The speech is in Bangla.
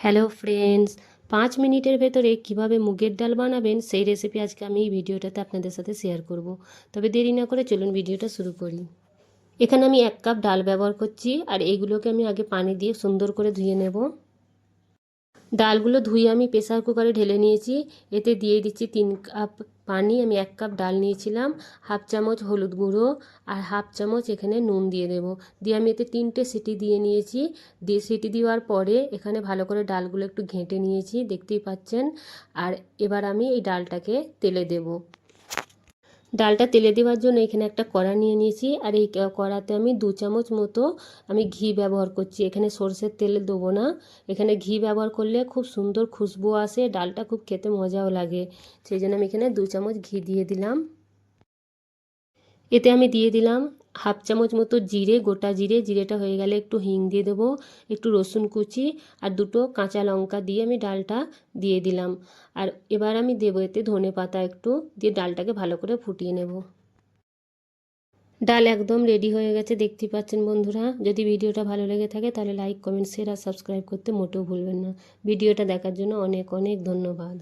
হ্যালো ফ্রেন্ডস পাঁচ মিনিটের ভেতরে কীভাবে মুগের ডাল বানাবেন, সেই রেসিপি আজকে আমি এই ভিডিওটাতে আপনাদের সাথে শেয়ার করব। তবে দেরি না করে চলুন ভিডিওটা শুরু করি। এখানে আমি এক কাপ ডাল ব্যবহার করছি, আর এইগুলোকে আমি আগে পানি দিয়ে সুন্দর করে ধুয়ে নেব। ডালগুলো ধুয়ে আমি প্রেসার কুকারে ঢেলে নিয়েছি। এতে দিয়ে দিচ্ছি তিন কাপ পানি। আমি এক কাপ ডাল নিয়েছিলাম, হাফ চামচ হলুদ গুঁড়ো আর হাফ চামচ এখানে নুন দিয়ে দেব। দিয়ে আমি এতে তিনটে সিটি দিয়ে নিয়েছি। দিয়ে সিটি দেওয়ার পরে এখানে ভালো করে ডালগুলো একটু ঘেঁটে নিয়েছি, দেখতেই পাচ্ছেন। আর এবার আমি এই ডালটাকে তেলে দেবো। ডালটা তেলে দেওয়ার জন্য এখানে একটা কড়া নিয়ে নিয়েছি। আর এই কড়াতে আমি দু চামচ মতো আমি ঘি ব্যবহার করছি। এখানে সর্ষের তেল দেবো না। এখানে ঘি ব্যবহার করলে খুব সুন্দর খুশবু আসে, ডালটা খুব খেতে মজাও লাগে। সেই জন্য আমি এখানে দু চামচ ঘি দিয়ে দিলাম। এতে আমি দিয়ে দিলাম হাফ চামচ মতো জিরে, গোটা জিরে, জিরেটা হয়ে গেলে একটু হিং দিয়ে দেবো, একটু রসুন কুচি আর দুটো কাঁচা লঙ্কা দিয়ে আমি ডালটা দিয়ে দিলাম। আর এবার আমি দেবো এতে ধনে পাতা একটু, দিয়ে ডালটাকে ভালো করে ফুটিয়ে নেব। ডাল একদম রেডি হয়ে গেছে, দেখতে পাচ্ছেন বন্ধুরা। যদি ভিডিওটা ভালো লেগে থাকে তাহলে লাইক, কমেন্ট, শেয়ার আর সাবস্ক্রাইব করতে মোটেও ভুলবেন না। ভিডিওটা দেখার জন্য অনেক অনেক ধন্যবাদ।